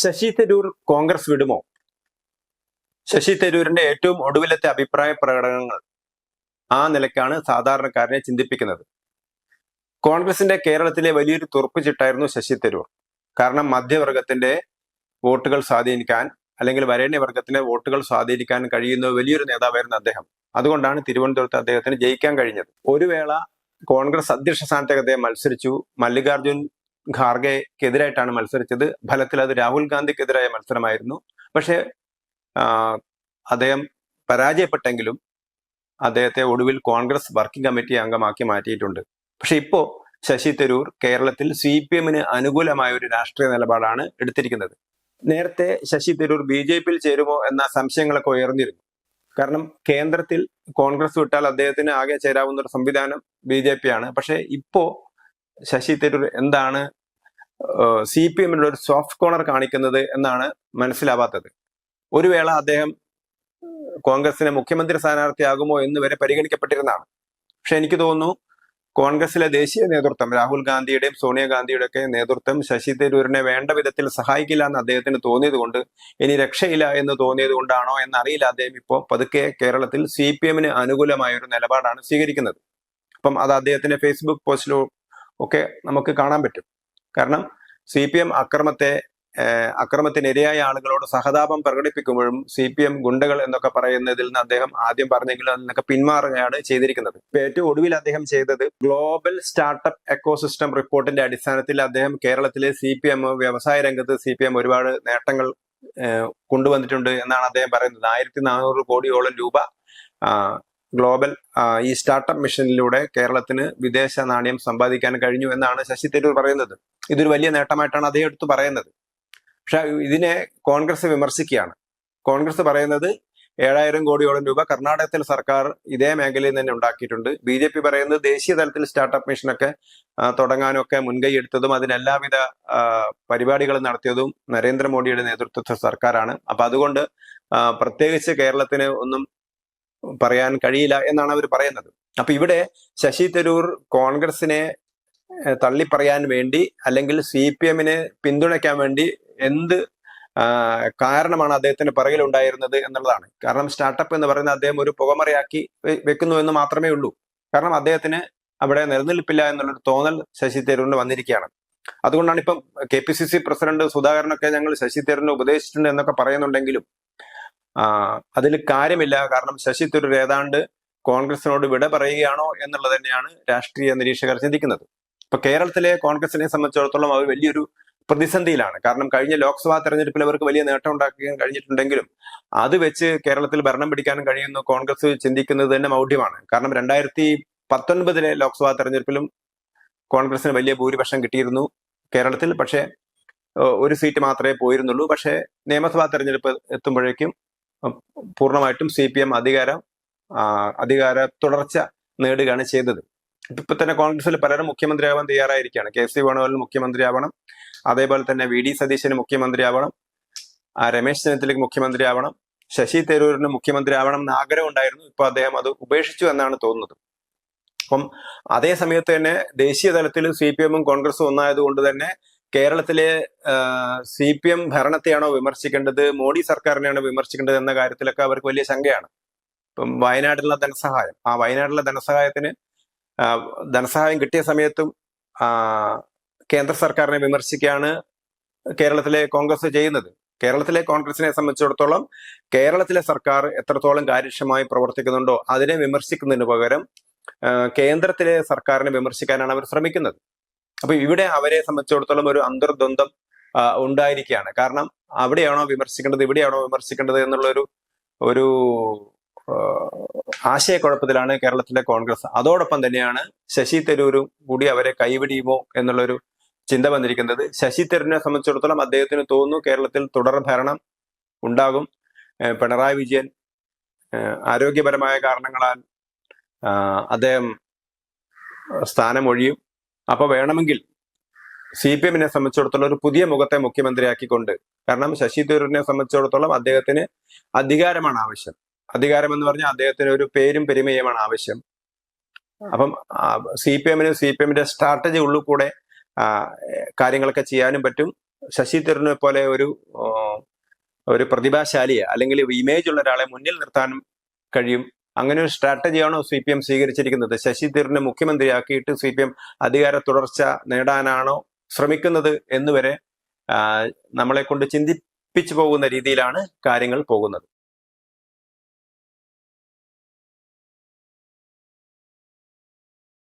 ശശി തരൂർ കോൺഗ്രസ് വിടുമോ? ശശി തരൂരിന്റെ ഏറ്റവും ഒടുവിലത്തെ അഭിപ്രായ പ്രകടനങ്ങൾ ആ നിലയ്ക്കാണ് സാധാരണക്കാരനെ ചിന്തിപ്പിക്കുന്നത്. കോൺഗ്രസിന്റെ കേരളത്തിലെ വലിയൊരു തുറപ്പുചിട്ടായിരുന്നു ശശി തരൂർ. കാരണം മധ്യവർഗത്തിന്റെ വോട്ടുകൾ സ്വാധീനിക്കാൻ അല്ലെങ്കിൽ വരേണ്യവർഗത്തിന്റെ വോട്ടുകൾ സ്വാധീനിക്കാൻ കഴിയുന്ന വലിയൊരു നേതാവായിരുന്നു അദ്ദേഹം. അതുകൊണ്ടാണ് തിരുവനന്തപുരത്ത് അദ്ദേഹത്തിന് ജയിക്കാൻ കഴിഞ്ഞത്. ഒരു വേള കോൺഗ്രസ് അധ്യക്ഷ സ്ഥാനത്തേക്ക് അദ്ദേഹം മത്സരിച്ചു. മല്ലികാർജുൻ ഖാർഗെക്കെതിരായിട്ടാണ് മത്സരിച്ചത്. ഫലത്തിൽ അത് രാഹുൽ ഗാന്ധിക്കെതിരായ മത്സരമായിരുന്നു. പക്ഷേ അദ്ദേഹം പരാജയപ്പെട്ടെങ്കിലും അദ്ദേഹത്തെ ഒടുവിൽ കോൺഗ്രസ് വർക്കിംഗ് കമ്മിറ്റി അംഗമാക്കി മാറ്റിയിട്ടുണ്ട്. പക്ഷെ ഇപ്പോൾ ശശി തരൂർ കേരളത്തിൽ സി പി എമ്മിന് അനുകൂലമായ ഒരു രാഷ്ട്രീയ നിലപാടാണ് എടുത്തിരിക്കുന്നത്. നേരത്തെ ശശി തരൂർ ബി ജെ പിയിൽ ചേരുമോ എന്ന സംശയങ്ങളൊക്കെ ഉയർന്നിരുന്നു. കാരണം കേന്ദ്രത്തിൽ കോൺഗ്രസ് വിട്ടാൽ അദ്ദേഹത്തിന് ആകെ ചേരാവുന്ന ഒരു സംവിധാനം ബി ജെ പി ആണ്. പക്ഷെ ഇപ്പോ ശശി തരൂർ എന്താണ് സി പി എമ്മിനോട് ഒരു സോഫ്റ്റ് കോർണർ കാണിക്കുന്നത് എന്നാണ് മനസ്സിലാവാത്തത്. ഒരു വേള അദ്ദേഹം കോൺഗ്രസിനെ മുഖ്യമന്ത്രി സ്ഥാനാർത്ഥിയാകുമോ എന്ന് വരെ പരിഗണിക്കപ്പെട്ടിരുന്നതാണ്. പക്ഷെ എനിക്ക് തോന്നുന്നു കോൺഗ്രസിലെ ദേശീയ നേതൃത്വം രാഹുൽ ഗാന്ധിയുടെയും സോണിയാഗാന്ധിയുടെ ഒക്കെ നേതൃത്വം ശശി തരൂരിനെ വേണ്ട വിധത്തിൽ സഹായിക്കില്ല എന്ന് അദ്ദേഹത്തിന് തോന്നിയത് കൊണ്ട് ഇനി രക്ഷയില്ല എന്ന് തോന്നിയത് കൊണ്ടാണോ എന്നറിയില്ല അദ്ദേഹം ഇപ്പോൾ പതുക്കെ കേരളത്തിൽ സി പി എമ്മിന് അനുകൂലമായ ഒരു നിലപാടാണ് സ്വീകരിക്കുന്നത്. അപ്പം അത് അദ്ദേഹത്തിന്റെ ഫേസ്ബുക്ക് പോസ്റ്റിലും ഒക്കെ നമുക്ക് കാണാൻ പറ്റും. കാരണം സി പി എം അക്രമത്തെ അക്രമത്തിനിരയായ ആളുകളോട് സഹതാപം പ്രകടിപ്പിക്കുമ്പോഴും സി പി എം ഗുണ്ടകൾ എന്നൊക്കെ പറയുന്നതിൽ നിന്ന് അദ്ദേഹം ആദ്യം പറഞ്ഞെങ്കിലും അതിൽ നിന്നൊക്കെ പിന്മാറുകയാണ് ചെയ്തിരിക്കുന്നത്. ഏറ്റവും ഒടുവിൽ അദ്ദേഹം ചെയ്തത് ഗ്ലോബൽ സ്റ്റാർട്ടപ്പ് എക്കോസിസ്റ്റം റിപ്പോർട്ടിന്റെ അടിസ്ഥാനത്തിൽ അദ്ദേഹം കേരളത്തിലെ സി പി എം വ്യവസായ രംഗത്ത് സി പി എം ഒരുപാട് നേട്ടങ്ങൾ കൊണ്ടുവന്നിട്ടുണ്ട് എന്നാണ് അദ്ദേഹം പറയുന്നത്. ആയിരത്തി നാനൂറ് കോടിയോളം രൂപ ഗ്ലോബൽ ഈ സ്റ്റാർട്ടപ്പ് മിഷനിലൂടെ കേരളത്തിന് വിദേശ നാണയം സമ്പാദിക്കാൻ കഴിഞ്ഞു എന്നാണ് ശശി തരൂർ പറയുന്നത്. ഇതൊരു വലിയ നേട്ടമായിട്ടാണ് അദ്ദേഹം എടുത്തു പറയുന്നത്. പക്ഷെ ഇതിനെ കോൺഗ്രസ് വിമർശിക്കുകയാണ്. കോൺഗ്രസ് പറയുന്നത് ഏഴായിരം കോടിയോളം രൂപ കർണാടകത്തിൽ സർക്കാർ ഇതേ മേഖലയിൽ തന്നെ ഉണ്ടാക്കിയിട്ടുണ്ട്. ബി ജെ പി പറയുന്നത് ദേശീയ തലത്തിൽ സ്റ്റാർട്ടപ്പ് മിഷനൊക്കെ തുടങ്ങാനൊക്കെ മുൻകൈ എടുത്തതും അതിനെല്ലാവിധ പരിപാടികൾ നടത്തിയതും നരേന്ദ്രമോദിയുടെ നേതൃത്വത്തിൽ സർക്കാരാണ്. അപ്പൊ അതുകൊണ്ട് പ്രത്യേകിച്ച് കേരളത്തിന് ഒന്നും പറയാൻ കഴിയില്ല എന്നാണ് അവർ പറയുന്നത്. അപ്പൊ ഇവിടെ ശശി തരൂർ കോൺഗ്രസിനെ തള്ളിപ്പറയാൻ വേണ്ടി അല്ലെങ്കിൽ സി പി എമ്മിനെ പിന്തുണയ്ക്കാൻ വേണ്ടി എന്ത് കാരണമാണ് അദ്ദേഹത്തിന് പറയിൽ ഉണ്ടായിരുന്നത് എന്നുള്ളതാണ്. കാരണം സ്റ്റാർട്ടപ്പ് എന്ന് പറയുന്നത് അദ്ദേഹം ഒരു പുകമറയാക്കി വെക്കുന്നു എന്ന് മാത്രമേ ഉള്ളൂ. കാരണം അദ്ദേഹത്തിന് അവിടെ നിലനിൽപ്പില്ല എന്നുള്ളൊരു തോന്നൽ ശശി തരൂരിന് വന്നിരിക്കുകയാണ്. അതുകൊണ്ടാണ് ഇപ്പം K P C C president സുധാകരനൊക്കെ ഞങ്ങൾ ശശി തരൂരിനെ ഉപദേശിച്ചിട്ടുണ്ട് എന്നൊക്കെ പറയുന്നുണ്ടെങ്കിലും അതിൽ കാര്യമില്ല. കാരണം ശശി തരൂർ ഏതാണ്ട് കോൺഗ്രസിനോട് വിട പറയുകയാണോ എന്നുള്ളത് തന്നെയാണ് രാഷ്ട്രീയ നിരീക്ഷകർ ചിന്തിക്കുന്നത്. ഇപ്പൊ കേരളത്തിലെ കോൺഗ്രസിനെ സംബന്ധിച്ചിടത്തോളം അവർ വലിയൊരു പ്രതിസന്ധിയിലാണ്. കാരണം കഴിഞ്ഞ ലോക്സഭാ തെരഞ്ഞെടുപ്പിൽ അവർക്ക് വലിയ നേട്ടം ഉണ്ടാക്കാൻ കഴിഞ്ഞിട്ടുണ്ടെങ്കിലും അത് വെച്ച് കേരളത്തിൽ ഭരണം പിടിക്കാനും കഴിയുന്നു കോൺഗ്രസ് ചിന്തിക്കുന്നത് തന്നെ മൗഢ്യമാണ്. കാരണം രണ്ടായിരത്തി പത്തൊൻപതിലെ ലോക്സഭാ തെരഞ്ഞെടുപ്പിലും കോൺഗ്രസിന് വലിയ ഭൂരിപക്ഷം കിട്ടിയിരുന്നു കേരളത്തിൽ. പക്ഷേ ഒരു സീറ്റ് മാത്രമേ പോയിരുന്നുള്ളൂ. പക്ഷേ നിയമസഭാ തെരഞ്ഞെടുപ്പ് എത്തുമ്പോഴേക്കും പൂർണമായിട്ടും സി പി എം അധികാരം അധികാര തുടർച്ച നേടുകയാണ് ചെയ്തത്. ഇപ്പൊ തന്നെ കോൺഗ്രസിൽ പലരും മുഖ്യമന്ത്രിയാവാൻ തയ്യാറായിരിക്കുകയാണ്. കെ സി വേണുഗോപാലിന് മുഖ്യമന്ത്രിയാവണം. അതേപോലെ തന്നെ വി ഡി സതീശന് മുഖ്യമന്ത്രിയാവണം. രമേശ് ചെന്നിത്തലയ്ക്ക് മുഖ്യമന്ത്രിയാവണം. ശശി തരൂരിന് മുഖ്യമന്ത്രിയാവണം എന്ന് ആഗ്രഹം ഉണ്ടായിരുന്നു. ഇപ്പൊ അദ്ദേഹം അത് ഉപേക്ഷിച്ചു എന്നാണ് തോന്നുന്നത്. അപ്പം അതേ സമയത്ത് തന്നെ ദേശീയ തലത്തിൽ സി പി എമ്മും കോൺഗ്രസും ഒന്നായതുകൊണ്ട് തന്നെ കേരളത്തിലെ സി പി എം ഭരണത്തെയാണോ വിമർശിക്കേണ്ടത് മോഡി സർക്കാരിനെയാണോ വിമർശിക്കേണ്ടത് എന്ന കാര്യത്തിലൊക്കെ അവർക്ക് വലിയ ശങ്കയാണ്. ഇപ്പം വയനാട്ടിലുള്ള ധനസഹായം. ആ വയനാട്ടിലെ ധനസഹായത്തിന് ധനസഹായം കിട്ടിയ സമയത്തും കേന്ദ്ര സർക്കാരിനെ വിമർശിക്കുകയാണ് കേരളത്തിലെ കോൺഗ്രസ് ചെയ്യുന്നത്. കേരളത്തിലെ കോൺഗ്രസിനെ സംബന്ധിച്ചിടത്തോളം കേരളത്തിലെ സർക്കാർ എത്രത്തോളം കാര്യക്ഷമമായി പ്രവർത്തിക്കുന്നുണ്ടോ അതിനെ വിമർശിക്കുന്നതിന് പകരം കേന്ദ്രത്തിലെ സർക്കാരിനെ വിമർശിക്കാനാണ് അവർ ശ്രമിക്കുന്നത്. അപ്പൊ ഇവിടെ അവരെ സംബന്ധിച്ചിടത്തോളം ഒരു അന്തർദ്വന്ദ്വം ഉണ്ടായിരിക്കുകയാണ്. കാരണം അവിടെയാണോ വിമർശിക്കേണ്ടത് ഇവിടെയാണോ വിമർശിക്കേണ്ടത് എന്നുള്ള ഒരു ആശയക്കുഴപ്പത്തിലാണ് കേരളത്തിലെ കോൺഗ്രസ്. അതോടൊപ്പം തന്നെയാണ് ശശി തരൂരും കൂടി അവരെ കൈവിടിയുമോ എന്നുള്ളൊരു ചിന്ത വന്നിരിക്കുന്നത്. ശശി തരൂരിനെ സംബന്ധിച്ചിടത്തോളം അദ്ദേഹത്തിന് തോന്നുന്നു കേരളത്തിൽ തുടർ ഭരണം ഉണ്ടാകും. പിണറായി വിജയൻ ആരോഗ്യപരമായ കാരണങ്ങളാൽ അദ്ദേഹം അദ്ദേഹം സ്ഥാനമൊഴിയും. അപ്പൊ വേണമെങ്കിൽ സി പി എമ്മിനെ സംബന്ധിച്ചിടത്തോളം ഒരു പുതിയ മുഖത്തെ മുഖ്യമന്ത്രിയാക്കിക്കൊണ്ട് കാരണം ശശി തരൂരിനെ സംബന്ധിച്ചിടത്തോളം അദ്ദേഹത്തിന് അധികാരമാണ് ആവശ്യം. അധികാരം എന്ന് പറഞ്ഞാൽ അദ്ദേഹത്തിന് ഒരു പേരും പെരുമയുമാണ് ആവശ്യം. അപ്പം സി പി എമ്മിന് സി പി എമ്മിന്റെ സ്ട്രാറ്റജി ഉള്ളിൽ കൂടെ കാര്യങ്ങളൊക്കെ ചെയ്യാനും പറ്റും. ശശി തരൂരിനെ പോലെ ഒരു ഒരു പ്രതിഭാശാലിയെ അല്ലെങ്കിൽ ഇമേജ് ഉള്ള ഒരാളെ മുന്നിൽ നിർത്താനും കഴിയും. അങ്ങനെ ഒരു സ്ട്രാറ്റജിയാണോ സി പി എം സ്വീകരിച്ചിരിക്കുന്നത്? ശശി തരൂരിനെ മുഖ്യമന്ത്രിയാക്കിയിട്ട് സി പി എം അധികാര തുടർച്ച നേടാനാണോ ശ്രമിക്കുന്നത് എന്നുവരെ നമ്മളെ കൊണ്ട് ചിന്തിപ്പിച്ചു പോകുന്ന രീതിയിലാണ് കാര്യങ്ങൾ പോകുന്നത്.